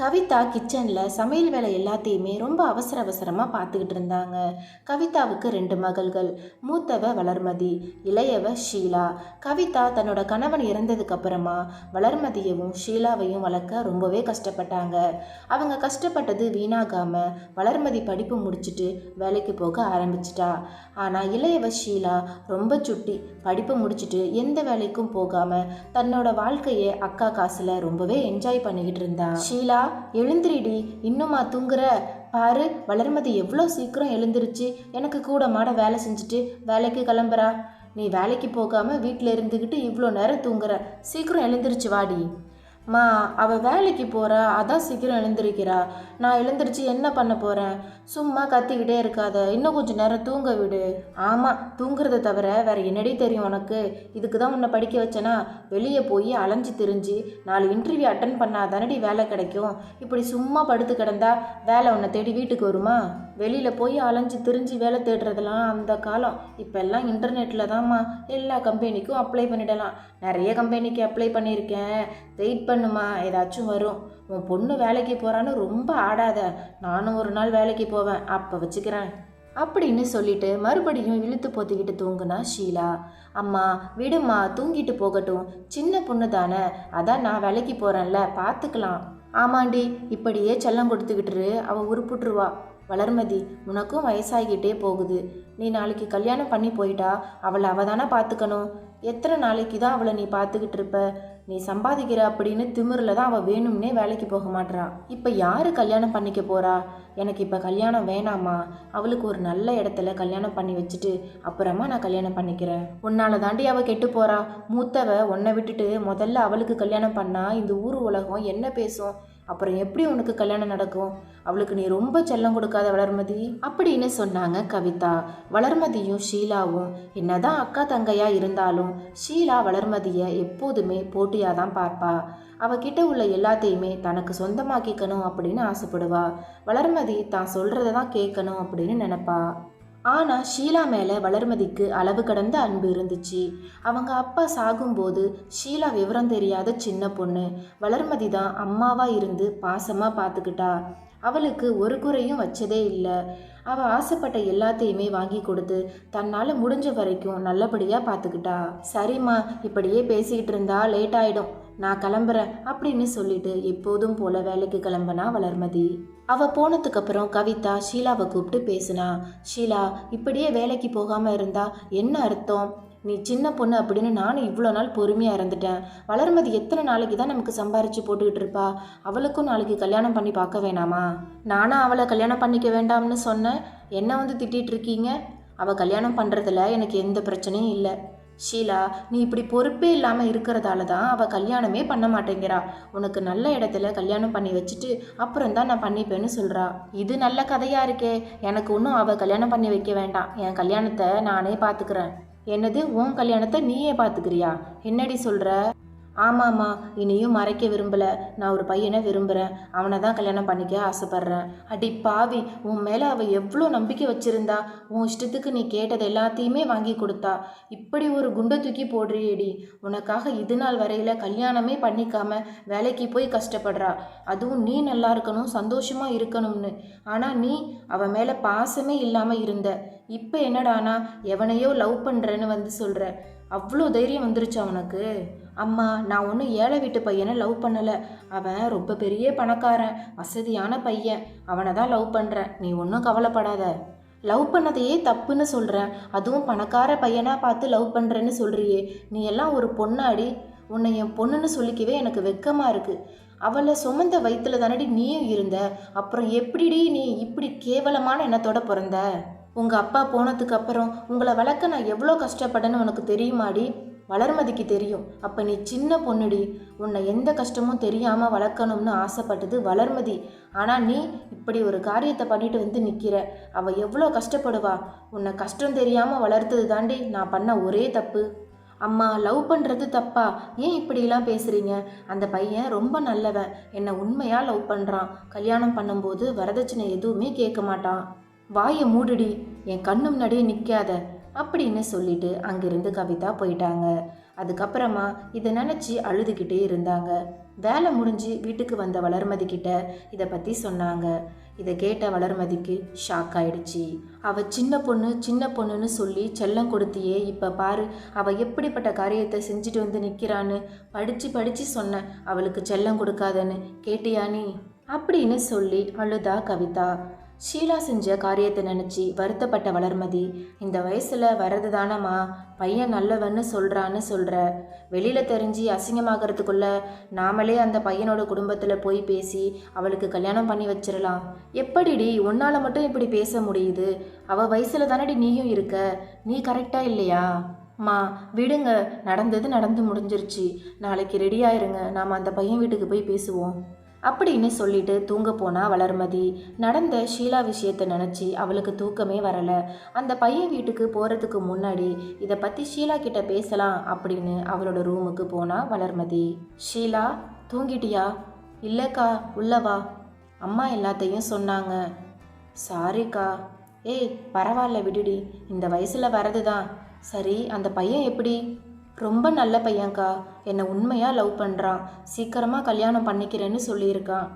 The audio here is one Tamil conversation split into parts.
கவிதா கிச்சனில் சமையல் வேலை எல்லாத்தையுமே ரொம்ப அவசர அவசரமாக பார்த்துக்கிட்டு இருந்தாங்க. கவிதாவுக்கு ரெண்டு மகள்கள். மூத்தவ வளர்மதி இளையவ ஷீலா. கவிதா தன்னோட கணவன் இறந்ததுக்கு அப்புறமா வளர்மதியவும் ஷீலாவையும் வளர்க்க ரொம்பவே கஷ்டப்பட்டாங்க. அவங்க கஷ்டப்பட்டது வீணாகாமல் வளர்மதி படிப்பு முடிச்சுட்டு வேலைக்கு போக ஆரம்பிச்சிட்டா. ஆனால் இளையவ ஷீலா ரொம்ப சுட்டி படிப்பு முடிச்சுட்டு எந்த வேலைக்கும் போகாமல் தன்னோட வாழ்க்கையை அக்கா காசில் ரொம்பவே என்ஜாய் பண்ணிக்கிட்டு இருந்தா. ஷீலா எழுந்திரிடி இன்னுமா தூங்குற? பாரு வளர்மதி எவ்வளோ சீக்கிரம் எழுந்திருச்சு. எனக்கு கூட மாட வேலை செஞ்சுட்டு வேலைக்கு கிளம்புறா. நீ வேலைக்கு போகாம வீட்டில் இருந்துக்கிட்டு இவ்வளோ நேரம் தூங்குற. சீக்கிரம் எழுந்திருச்சு வாடி. மா அவள் வேலைக்கு போகிறா அதான் சீக்கிரம் எழுந்திருக்கிறா. நான் எழுந்திருச்சு என்ன பண்ண போகிறேன் சும்மா கத்திக்கிட்டே இருக்காத. இன்னும் கொஞ்சம் நேரம் தூங்க விடு. ஆமாம் தூங்குறத தவிர வேற என்னடி தெரியும் உனக்கு? இதுக்கு தான் உன்னை படிக்க வச்சேனா? வெளியே போய் அலைஞ்சு திரிஞ்சு நாலு இன்டர்வியூ அட்டன் பண்ணாதானடி வேலை கிடைக்கும்? இப்படி சும்மா படுத்து கிடந்தா வேலை உன்னை தேடி வீட்டுக்கு வருமா? வெளியில் போய் அலைஞ்சு திரிஞ்சு வேலை தேடுறதெல்லாம் அந்த காலம். இப்போல்லாம் இன்டர்நெட்டில் தான்மா. எல்லா கம்பெனிக்கும் அப்ளை பண்ணிடலாம். நிறைய கம்பெனிக்கு அப்ளை பண்ணியிருக்கேன். வெயிட் பண்ணுமா? ஏதாச்சும் வரும். உன் பொண்ணு வேலைக்கு போகிறான்னு ரொம்ப ஆடாத. நானும் ஒரு நாள் வேலைக்கு போவேன். அப்போ வச்சுக்கிறேன். அப்படின்னு சொல்லிட்டு மறுபடியும் இழுத்து போத்திக்கிட்டு தூங்குனா ஷீலா. அம்மா விடுமா தூங்கிட்டு போகட்டும். சின்ன பொண்ணு தானே. அதான் நான் வேலைக்கு போகிறேன்ல பார்த்துக்கலாம் ஆமாண்டி இப்படியே செல்லம் கொடுத்துக்கிட்டு அவள் உருப்புட்டுருவா. வளர்மதி உனக்கும் வயசாகிக்கிட்டே போகுது. நீ நாளைக்கு கல்யாணம் பண்ணி போயிட்டா. அவளை அவள் தானே பார்த்துக்கணும் எத்தனை நாளைக்கு தான் அவளை நீ பார்த்துக்கிட்டு இருப்ப? நீ சம்பாதிக்கிற அப்படின்னு திமிரில் தான் அவள் வேணும்னே வேலைக்கு போக மாட்றா. இப்போ யார் கல்யாணம் பண்ணிக்க போறா? எனக்கு இப்போ கல்யாணம் வேணாமா? அவளுக்கு ஒரு நல்ல இடத்துல கல்யாணம் பண்ணி வச்சுட்டு அப்புறமா நான் கல்யாணம் பண்ணிக்கிறேன். உன்னால் தாண்டி அவள் கெட்டு போகிறா மூத்தவ உன்னை விட்டுட்டு முதல்ல அவளுக்கு கல்யாணம் பண்ணால் இந்த ஊர் உலகம் என்ன பேசும்? அப்புறம் எப்படி உனக்கு கல்யாணம் நடக்கும்? அவளுக்கு நீ ரொம்ப செல்லம் கொடுக்காத வளர்மதி. அப்படின்னு சொன்னாங்க கவிதா. வளர்மதியும் ஷீலாவும் என்னதான் அக்கா தங்கையா இருந்தாலும் ஷீலா வளர்மதியை எப்போதுமே போட்டியாக தான் பார்ப்பா. அவகிட்ட உள்ள எல்லாத்தையுமே தனக்கு சொந்தமாக்கிக்கணும் அப்படின்னு ஆசைப்படுவா. வளர்மதி தான் சொல்கிறத தான் கேட்கணும் அப்படின்னு நினப்பா. ஆனால் ஷீலா மேலே வளர்மதிக்கு அளவு கடந்த அன்பு இருந்துச்சு. அவங்க அப்பா சாகும்போது ஷீலா விவரம் தெரியாத சின்ன பொண்ணு. வளர்மதி தான் அம்மாவாக இருந்து பாசமாக பார்த்துக்கிட்டா அவளுக்கு ஒரு குறையும் வச்சதே இல்லை. அவள் ஆசைப்பட்ட எல்லாத்தையுமே வாங்கி கொடுத்து தன்னால் முடிஞ்ச வரைக்கும் நல்லபடியாக பார்த்துக்கிட்டா சரிம்மா இப்படியே பேசிக்கிட்டு இருந்தா லேட் ஆகிடும் நான் கிளம்புறேன் அப்படின்னு சொல்லிட்டு எப்போதும் போல வேலைக்கு கிளம்புனா வளர்மதி. அவள் போனதுக்கு அப்புறம் கவிதா ஷீலாவை கூப்பிட்டு பேசினா ஷீலா இப்படியே வேலைக்கு போகாம இருந்தா என்ன அர்த்தம்? நீ சின்ன பொண்ணு அப்படின்னு நானும் இவ்வளோ நாள் பொறுமையாக இருந்துட்டேன். வளர்மதி எத்தனை நாளைக்கு தான் நமக்கு சம்பாரிச்சு போட்டுக்கிட்டு இருப்பா? அவளுக்கும் நாளைக்கு கல்யாணம் பண்ணி பார்க்க வேணாமா? நானும் அவளை கல்யாணம் பண்ணிக்க வேண்டாம்னு சொன்னேன். என்ன வந்து திட்டிகிட்டு இருக்கீங்க? அவள் கல்யாணம் பண்ணுறதுல எனக்கு எந்த பிரச்சனையும் இல்லை. ஷீலா நீ இப்படி பொறுப்பே இல்லாமல் இருக்கிறதால தான் அவள் கல்யாணமே பண்ண மாட்டேங்கிறா. உனக்கு நல்ல இடத்துல கல்யாணம் பண்ணி வச்சுட்டு அப்புறம் தான் நான் பண்ணிப்பேன்னு சொல்கிறா இது நல்ல கதையாக இருக்கே. எனக்கு ஒன்றும் அவள் கல்யாணம் பண்ணி வைக்க வேண்டாம். என் கல்யாணத்தை நானே பார்த்துக்கிறேன் என்னது உன் கல்யாணத்தை நீயே பார்த்துக்கிறியா என்னடி சொல்கிற ஆமாம்மா இனியும் மறைக்க விரும்பல. நான் ஒரு பையனை விரும்புகிறேன் அவனை தான் கல்யாணம் பண்ணிக்க ஆசைப்பட்றேன். அடி பாவி உன் மேலே அவள் எவ்வளோ நம்பிக்கை வச்சுருந்தா? உன் இஷ்டத்துக்கு நீ கேட்டது எல்லாத்தையுமே வாங்கி கொடுத்தா. இப்படி ஒரு குண்டை தூக்கி போடுறியேடி. உனக்காக இது நாள் வரையில் கல்யாணமே பண்ணிக்காம வேலைக்கு போய் கஷ்டப்படுறா. அதுவும் நீ நல்லா இருக்கணும் சந்தோஷமாக இருக்கணும்னு. ஆனால் நீ அவன் மேலே பாசமே இல்லாமல் இருந்த. இப்போ என்னடானா எவனையோ லவ் பண்ணுறேன்னு வந்து சொல்கிற அவ்வளோ தைரியம் வந்துருச்சு அவனுக்கு அம்மா நான் ஒன்றும் ஏழை வீட்டு பையனை லவ் பண்ணலை. அவன் ரொம்ப பெரிய பணக்காரன் வசதியான பையன். அவனை தான் லவ் பண்ணுறேன் நீ ஒன்றும் கவலைப்படாத. லவ் பண்ணதையே தப்புன்னு சொல்கிறேன் அதுவும் பணக்கார பையனாக பார்த்து லவ் பண்ணுறேன்னு சொல்கிறியே நீ எல்லாம் ஒரு பொண்ணாடி. உன்னை என் பொண்ணுன்னு சொல்லிக்கவே எனக்கு வெக்கமாக இருக்குது அவளை சுமந்த வயிற்றுல தானடி நீயும் இருந்த. அப்புறம் எப்படிடி நீ இப்படி கேவலமான எண்ணத்தோட பிறந்த? உங்கள் அப்பா போனதுக்கு அப்புறம் உங்களை வளர்க்க நான் எவ்வளோ கஷ்டப்பட்டேன்னு உனக்கு தெரியுமாடி? வளர்மதிக்கு தெரியும். அப்போ நீ சின்ன பொண்ணுடி. உன்னை எந்த கஷ்டமும் தெரியாமல் வளர்க்கணும்னு ஆசைப்பட்டது வளர்மதி. ஆனால் நீ இப்படி ஒரு காரியத்தை பண்ணிட்டு வந்து நிற்கிற அவள் எவ்வளோ கஷ்டப்படுவா. உன்னை கஷ்டம் தெரியாமல் வளர்த்தது தாண்டி நான் பண்ண ஒரே தப்பு. அம்மா லவ் பண்ணுறது தப்பா? ஏன் இப்படிலாம் பேசுகிறீங்க அந்த பையன் ரொம்ப நல்லவன். என்னை உண்மையாக லவ் பண்ணுறான் கல்யாணம் பண்ணும்போது வரதட்சணை எதுவுமே கேட்க மாட்டான். வாயை மூடுடி. என் கண்ணு முன்னாடியே நிற்காத அப்படின்னு சொல்லிட்டு அங்கிருந்து கவிதா போயிட்டாங்க. அதுக்கப்புறமா இதை நினச்சி அழுதுகிட்டே இருந்தாங்க. வேலை முடிஞ்சு வீட்டுக்கு வந்த வளர்மதி கிட்ட இதை பற்றி சொன்னாங்க. இதை கேட்ட வளர்மதிக்கு ஷாக் ஆயிடுச்சு. அவ சின்ன பொண்ணு சின்ன பொண்ணுன்னு சொல்லி செல்லம் கொடுத்தியே இப்போ பாரு அவ எப்படிப்பட்ட காரியத்தை செஞ்சுட்டு வந்து நிற்கிறான்னு படித்து படித்து சொன்ன அவளுக்கு செல்லம் கொடுக்காதன்னு கேட்டியா நீ? அப்படின்னு சொல்லி அழுதா கவிதா. ஷீலா செஞ்ச காரியத்தை நினச்சி வருத்தப்பட்ட வளர்மதி இந்த வயசில் வர்றது தானம்மா பையன் நல்லவன்னு சொல்கிறான்னு சொல்கிற வெளியில் தெரிஞ்சு அசிங்கமாகறதுக்குள்ள நாமளே அந்த பையனோட குடும்பத்தில் போய் பேசி அவளுக்கு கல்யாணம் பண்ணி வச்சிடலாம் எப்படிடி உன்னால் மட்டும் இப்படி பேச முடியுது? அவள் வயசில் தானடி நீயும் இருக்க. நீ கரெக்டாக இல்லையா? மா விடுங்க. நடந்தது நடந்து முடிஞ்சிருச்சு. நாளைக்கு ரெடியாயிருங்க நாம் அந்த பையன் வீட்டுக்கு போய் பேசுவோம். அப்படின்னு சொல்லிட்டு தூங்க போனா வளர்மதி. நடந்த ஷீலா விஷயத்தை நினச்சி அவளுக்கு தூக்கமே வரலை. அந்த பையன் வீட்டுக்கு போகிறதுக்கு முன்னாடி இதை பற்றி ஷீலா கிட்ட பேசலாம் அப்படின்னு அவளோட ரூமுக்கு போனா வளர்மதி. ஷீலா தூங்கிட்டியா? இல்லைக்கா உள்ளவா அம்மா எல்லாத்தையும் சொன்னாங்க. சாரிக்கா. ஏய் பரவாயில்ல விடுடி. இந்த வயசில் வரது தான் சரி அந்த பையன் எப்படி? ரொம்ப நல்ல பையன்க்கா. என்னை உண்மையாக லவ் பண்ணுறான் சீக்கிரமாக கல்யாணம் பண்ணிக்கிறேன்னு சொல்லியிருக்கான்.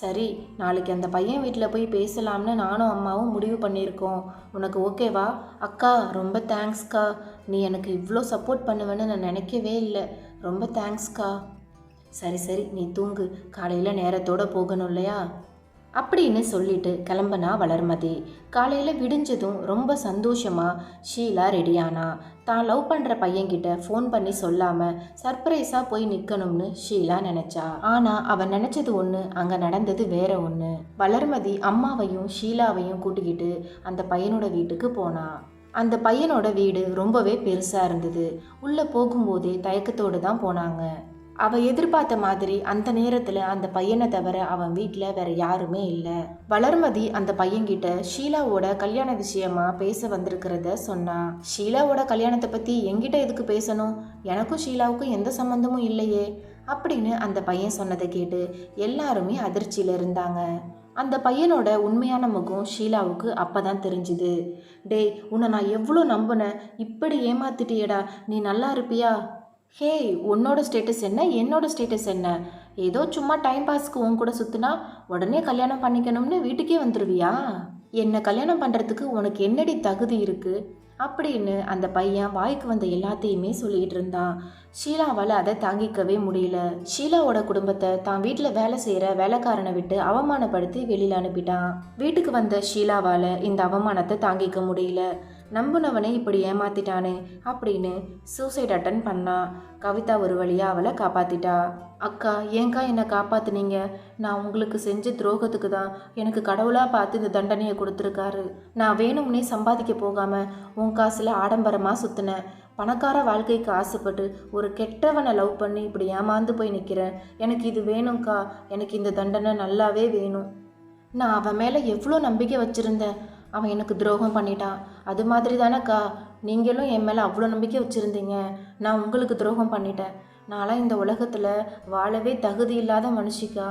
சரி நாளைக்கு அந்த பையன் வீட்டில் போய் பேசலாம்னு நானும் அம்மாவும் முடிவு பண்ணியிருக்கோம். உனக்கு ஓகேவா? அக்கா ரொம்ப தேங்க்ஸ்க்கா. நீ எனக்கு இவ்வளோ சப்போர்ட் பண்ணுவேன்னு நான் நினைக்கவே இல்லை. ரொம்ப தேங்க்ஸ்க்கா. சரி சரி நீ தூங்கு. காலையில் நேரத்தோட போகணும் இல்லையா? அப்படின்னு சொல்லிட்டு கிளம்புனா வளர்மதி. காலையில் விடிஞ்சதும் ரொம்ப சந்தோஷமாக ஷீலா ரெடியானா. தான் லவ் பண்ணுற பையன்கிட்ட ஃபோன் பண்ணி சொல்லாமல் சர்ப்ரைஸாக போய் நிற்கணும்னு ஷீலா நினச்சா. ஆனால் அவன் நினச்சது ஒன்று அங்கே நடந்தது வேற ஒன்று வளர்மதி அம்மாவையும் ஷீலாவையும் கூட்டிக்கிட்டு அந்த பையனோட வீட்டுக்கு போனா. அந்த பையனோட வீடு ரொம்பவே பெருசாக இருந்தது. உள்ளே போகும்போதே தயக்கத்தோடு தான் போனாங்க. அவள் எதிர்பார்த்த மாதிரி அந்த நேரத்தில் அந்த பையனை தவிர அவன் வீட்டில் வேற யாருமே இல்லை. வளர்மதி அந்த பையன்கிட்ட ஷீலாவோட கல்யாண விஷயமா பேச வந்திருக்கிறத சொன்னா ஷீலாவோட கல்யாணத்தை பற்றி என்கிட்ட எதுக்கு பேசணும்? எனக்கும் ஷீலாவுக்கும் எந்த சம்மந்தமும் இல்லையே அப்படின்னு அந்த பையன் சொன்னதை கேட்டு எல்லாருமே அதிர்ச்சியில் இருந்தாங்க. அந்த பையனோட உண்மையான முகம் ஷீலாவுக்கு அப்போ தான் தெரிஞ்சுது. டேய் உன்னை நான் எவ்வளோ நம்பினேன்? இப்படி ஏமாத்திட்டியடா. நீ நல்லா இருப்பியா? ஹேய் உன்னோட ஸ்டேட்டஸ் என்ன? என்னோட ஸ்டேட்டஸ் என்ன? ஏதோ சும்மா டைம் பாஸ்க்கு உன் கூட சுற்றுனா உடனே கல்யாணம் பண்ணிக்கணும்னு வீட்டுக்கே வந்துருவியா? என்னை கல்யாணம் பண்ணுறதுக்கு உனக்கு என்னடி தகுதி இருக்குது அப்படின்னு அந்த பையன் வாய்க்கு வந்த எல்லாத்தையுமே சொல்லிகிட்டு இருந்தான். ஷீலாவால் அதை தாங்கிக்கவே முடியல. ஷீலாவோட குடும்பத்தை தான் வீட்டில் வேலை செய்கிற வேலைக்காரனை விட்டு அவமானப்படுத்தி வெளியில் அனுப்பிட்டான். வீட்டுக்கு வந்த ஷீலாவால் இந்த அவமானத்தை தாங்கிக்க முடியல. நம்புனவனே இப்படி ஏமாத்திட்டானே அப்படின்னு சூசைட் அட்டன் பண்ணா. கவிதா ஒரு வழியாக அவளை காப்பாத்திட்டா. அக்கா ஏங்கா என்னை காப்பாத்துனீங்க? நான் உங்களுக்கு செஞ்ச துரோகத்துக்கு தான் எனக்கு கடவுளாக பார்த்து இந்த தண்டனையை கொடுத்துருக்காரு. நான் வேணும்னே சம்பாதிக்க போகாமல் உன் காசில் ஆடம்பரமாக சுற்றினேன் பணக்கார வாழ்க்கைக்கு ஆசைப்பட்டு ஒரு கெட்டவனை லவ் பண்ணி இப்படி ஏமாந்து போய் நிற்கிறேன் எனக்கு இது வேணும்க்கா. எனக்கு இந்த தண்டனை நல்லாவே வேணும். நான் அவன் மேலே எவ்வளோ நம்பிக்கை வச்சுருந்தேன். அவன் எனக்கு துரோகம் பண்ணிட்டான். அது மாதிரி தானேக்கா நீங்களும் என் மேலே அவ்வளோ நம்பிக்கை வச்சுருந்தீங்க. நான் உங்களுக்கு துரோகம் பண்ணிட்டேன். நான்லாம் இந்த உலகத்தில் வாழவே தகுதி இல்லாத மனுஷிக்கா?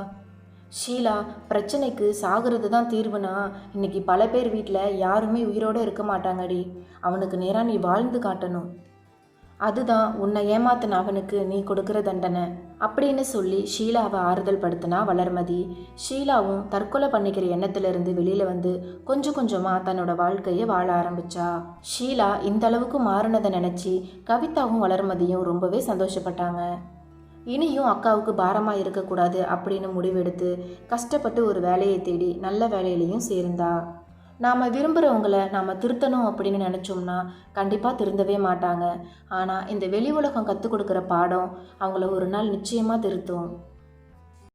ஷீலா பிரச்சனைக்கு சாகிறது தான் தீர்வுனா இன்னைக்கு பல பேர் வீட்டில் யாருமே உயிரோடு இருக்க மாட்டாங்கடி. அவனுக்கு நேராக நீ வாழ்ந்து காட்டணும். அதுதான் உன்னை ஏமாத்தின அவனுக்கு நீ கொடுக்குற தண்டனை. அப்படின்னு சொல்லி ஷீலாவை ஆறுதல் படுத்தினா வளர்மதி. ஷீலாவும் தற்கொலை பண்ணிக்கிற எண்ணத்திலிருந்து வெளியில் வந்து கொஞ்சம் கொஞ்சமாக தன்னோட வாழ்க்கையை வாழ ஆரம்பிச்சா. ஷீலா இந்த அளவுக்கு மாறினதை நினச்சி கவிதாவும் வளர்மதியும் ரொம்பவே சந்தோஷப்பட்டாங்க. இனியும் அக்காவுக்கு பாரமாக இருக்கக்கூடாது அப்படின்னு முடிவெடுத்து கஷ்டப்பட்டு ஒரு வேலையை தேடி நல்ல வேலையிலையும் சேர்ந்தா. நாம் விரும்புகிறவங்களை நாம் திருத்தணும் அப்படின்னு நினச்சோம்னா கண்டிப்பாக திருந்தவே மாட்டாங்க. ஆனால் இந்த வெளி உலகம் கற்றுக் கொடுக்குற பாடம் அவங்கள ஒரு நாள் நிச்சயமாக திருத்தும்.